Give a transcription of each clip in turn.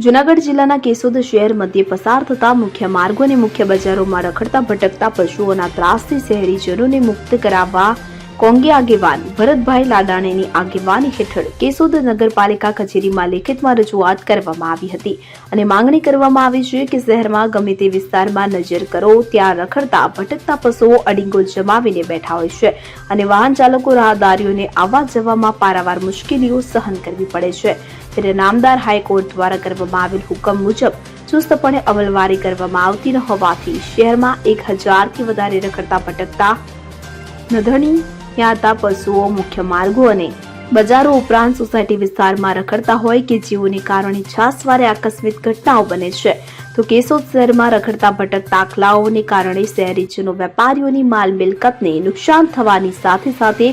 જૂનાગઢ જિલ્લાના કેશોદ શહેર મધ્યે પસાર થતા મુખ્ય માર્ગો અને મુખ્ય બજારોમાં રખડતા ભટકતા પશુઓના ત્રાસથી શહેરીજનોને મુક્ત કરાવવા કોંગી આગેવાન ભરતભાઈ લાડાણીની આગેવાની હેઠળ કેશોદ નગરપાલિકા કચેરીમાં લેખિતમાં રજૂઆત કરવામાં આવી હતી અને માંગણી કરવામાં આવી છે કે શહેરમાં ગમે તે વિસ્તારમાં નજર કરો, ત્યાં રખડતા ભટકતા પશુઓ અડીંગો જમાવીને બેઠા હોય છે અને વાહન ચાલકો રાહદારીઓને આવવા જવામાં પારાવાર મુશ્કેલીઓ સહન કરવી પડે છે. ત્યારે નામદાર હાઈકોર્ટ દ્વારા કરવામાં આવેલ હુકમ મુજબ ચુસ્તપણે અમલવારી કરવામાં આવતી ન હોવાથી શહેરમાં એક હજારથી વધારે રખડતા ભટકતા નધણી યાતા પશુઓ મુખ્ય માર્ગો અને બજારો ઉપરાંત સોસાયટી વિસ્તારમાં રખડતા હોય કે જેઓને કારણે છાસવારે આકસ્મિક ઘટનાઓ બને છે. તો કેશોદ શહેરમાં રખડતા ભટકતા આખલાઓને કારણે શહેરીજનો વેપારીઓની માલ મિલકતને નુકસાન થવાની સાથે સાથે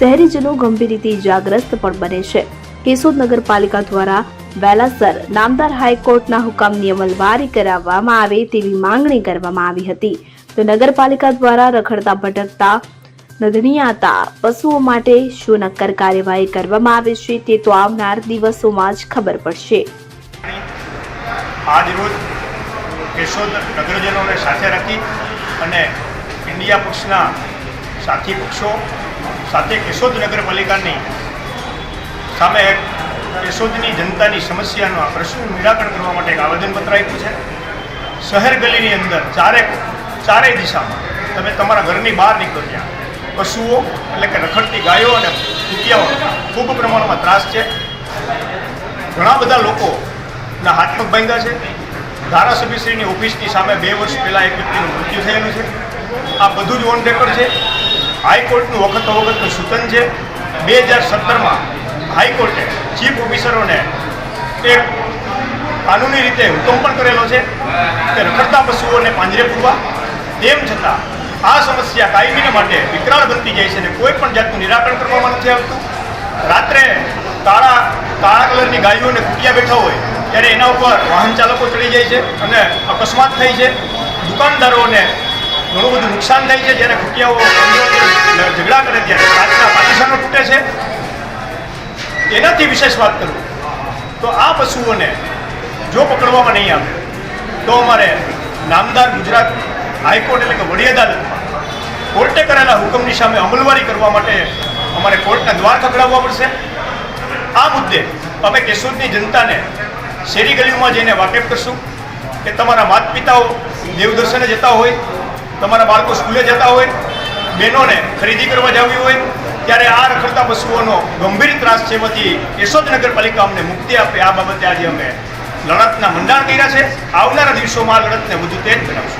શહેરીજનો ગંભીર રીતે ઇજાગ્રસ્ત પણ બને છે. કેશોદ નગરપાલિકા દ્વારા વેલાસર નામદાર હાઈકોર્ટના હુકમની અમલવારી કરાવવામાં આવે તેવી માંગણી કરવામાં આવી હતી. તો નગરપાલિકા દ્વારા રખડતા ભટકતા નધણીયાતા પશુઓ માટે શું નક્કર કાર્યવાહી કરવામાં આવે છે, તે તો આવનાર દિવસોમાં જ ખબર પડશે. આજ રોજ કેશોદ નગરજનોને સાથે રાખી અને ઇન્ડિયા પક્ષના સાથી પક્ષો સાથે કેશોદ નગરપાલિકાની સામે કેશોદની જનતાની સમસ્યાનો આ પ્રશ્નનું નિરાકરણ કરવા માટે એક આવેદનપત્ર આપ્યું છે. શહેર ગલીની અંદર ચારે ચારેય દિશામાં તમે તમારા ઘરની બહાર નીકળ્યા પશુઓ એટલે કે રખડતી ગાયો અને કુતિયાઓ ખૂબ પ્રમાણમાં ત્રાસ છે. ઘણા બધા લોકોના હાથ પગ ભાંગ્યા છે. ધારાસભ્યશ્રીની ઓફિસની સામે બે વર્ષ પહેલાં એક વ્યક્તિનું મૃત્યુ થયેલું છે. આ બધું જ ઓન રેકોર્ડ છે. હાઈકોર્ટનું વખત અવગતનું સૂચન છે. બે હજાર સત્તરમાં હાઈકોર્ટે ચીફ ઓફિસરોને એક કાનૂની રીતે હુકમ પણ કરેલો છે કે રખડતા પશુઓને પાંજરે પૂરવા. તેમ છતાં આ સમસ્યા કાયમીને માટે વિકરાળ બનતી જાય છે અને કોઈ પણ જાતનું નિરાકરણ કરવામાં નથી આવતું. રાત્રે કાળા કાળા કલરની ગાયોને કુટિયા બેઠા હોય, ત્યારે એના ઉપર વાહન ચાલકો ચડી જાય છે અને અકસ્માત થાય છે. દુકાનદારોને ઘણું બધું નુકસાન થાય છે, જ્યારે કુટિયાઓ ઝઘડા કરે ત્યારે કાચના પાકિસ્તાનો તૂટે છે. એનાથી વિશેષ વાત કરું, તો આ પશુઓને જો પકડવામાં નહીં આવે, તો અમારે નામદાર ગુજરાત હાઈકોર્ટ એટલે કે વડી અદાલતમાં કોર્ટે કરેલા હુકમની સામે અમલવારી કરવા માટે અમારે કોર્ટના દ્વાર ખખડાવવા પડશે. આ મુદ્દે અમે કેશોદની જનતાને શેરી ગલીઓમાં જઈને વાકેફ કરશું કે તમારા માતા પિતાઓ દેવદર્શને જતા હોય, તમારા બાળકો સ્કૂલે જતા હોય, બહેનોને ખરીદી કરવા જવી હોય, ત્યારે આ રખડતા પશુઓનો ગંભીર ત્રાસ છે એમાંથી કેશોદ નગરપાલિકા અમને મુક્તિ આપે. આ બાબતે આજે અમે લડતના મંડાણ કર્યા છે. આવનારા દિવસોમાં આ લડતને વધુ તેજ બનાવશું.